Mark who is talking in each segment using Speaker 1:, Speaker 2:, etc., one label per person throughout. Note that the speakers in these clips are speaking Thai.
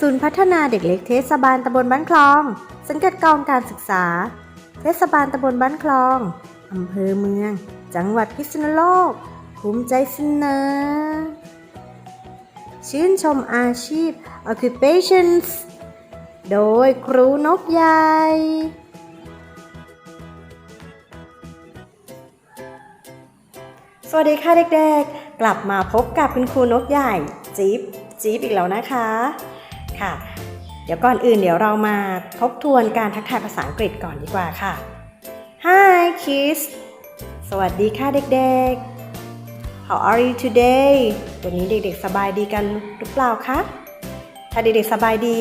Speaker 1: ศูนย์พัฒนาเด็กเล็กเทศบาลตำบลบ้านคลอง สังกัดกองการศึกษา เทศบาลตำบลบ้านคลองอำเภอเมือง จังหวัดพิษณุโลก ภูมิใจเสนอ ชื่นชมอาชีพ occupations โดยครูนกใหญ่สวัสดีค่ะเด็กๆ กลับมาพบกับคุณครูนกใหญ่ จิ๊บ จิ๊บอีกแล้วนะคะ ค่ะ เดี๋ยวก่อนอื่นเดี๋ยวเรามาทบทวนการทักทายภาษาอังกฤษก่อนดีกว่าค่ะ Hi kids สวัสดีค่ะเด็กๆ How are you today วันนี้เด็กๆ สบายดีกันหรือเปล่าคะ ถ้าเด็กๆ สบายดี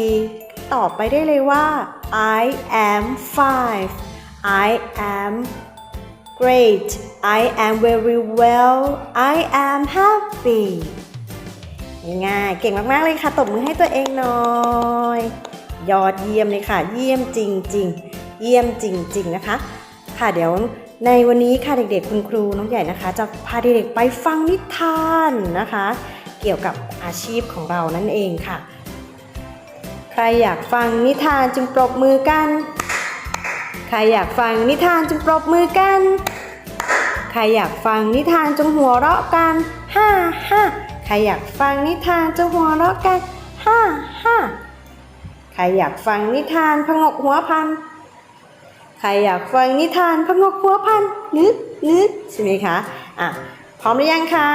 Speaker 1: ตอบไปได้เลยว่า I am five I am great I am very well I am happy ง่ายๆเก่งมากๆเลยค่ะ ตบมือให้ตัวเองหน่อย ยอดเยี่ยมเลยค่ะ เยี่ยมจริง ๆ เยี่ยมจริง ๆ นะคะ ค่ะเดี๋ยวในวันนี้ค่ะเด็กๆ คุณครูน้องใหญ่นะคะ จะพาเด็กๆไปฟังนิทานนะคะ เกี่ยวกับอาชีพของเรานั่นเองค่ะ ใครอยากฟังนิทานจึงปรบมือกัน ใครอยากฟังนิทานจึงปรบมือกัน ใครอยากฟังนิทานจงหัวเราะกัน ฮ่าฮ่า รอยากฟังนิทานจงหัวเราะกันฮ่าฮ่าใครอยากฟังนิทานพงกหัวพัน ใครอยากฟังนิทานพงกหัวพันนึกนึกใช่ไหมคะ อะ พร้อมหรือยังคะ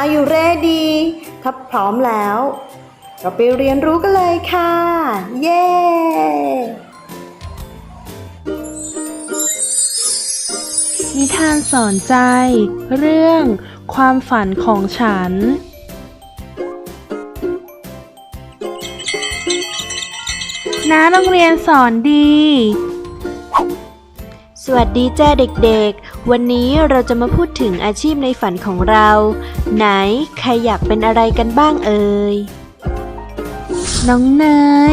Speaker 1: Are you ready ถ้าพร้อมแล้ว เราไปเรียนรู้กันเลยค่ะ เย้
Speaker 2: นิทานสอนใจ เรื่องความฝันของฉัน น้าโรงเรียนสอนดี
Speaker 3: สวัสดีจ้าเด็กๆ วันนี้เราจะมาพูดถึงอาชีพในฝันของเรา ไหนใครอยากเป็นอะไรกันบ้างเอ่ย
Speaker 2: น้องเน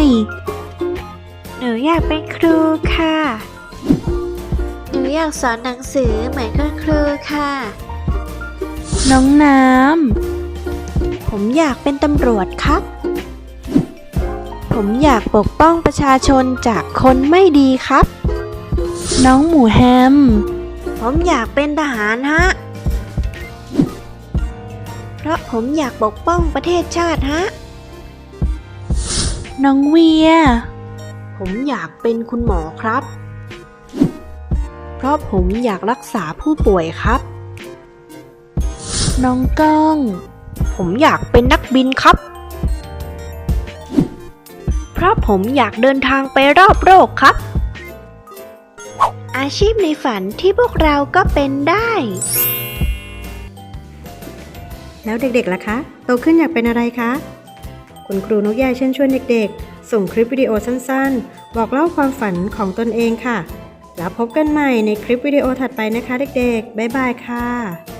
Speaker 2: ย
Speaker 3: หนูอยากเป็นครูค่ะ หนูอยากสอนหนังสือเหมือนคุณครูค่ะ
Speaker 2: น้องน้
Speaker 3: ผมอยากเป็นตำรวจครับ ผมอยากปกป้องประชาชนจากคนไม่ดีครับำ
Speaker 2: น้องหมูแฮม
Speaker 3: ผมอยากเป็นทหารฮะ เพราะผมอยากปกป้องประเทศชาติฮะ
Speaker 2: น้องเวีย
Speaker 3: ผมอยากเป็นคุณหมอครับ เพราะผมอยากรักษาผู้ป่วยครับ
Speaker 2: น้องก้อง
Speaker 3: ผมอยากเป็นนักบินครับ เพราะผมอยากเดินทางไปรอบโลกครับ อาชีพในฝันที่พวกเราก็เป็นได้
Speaker 1: แล้วเด็กๆล่ะคะ โตขึ้นอยากเป็นอะไรคะ คุณครูนกใหญ่เชิญชวนเด็กๆ ส่งคลิปวิดีโอสั้นๆ บอกเล่าความฝันของตนเองค่ะ แล้วพบกันใหม่ในคลิปวิดีโอถัดไปนะคะ เด็กๆ บ๊ายบายค่ะ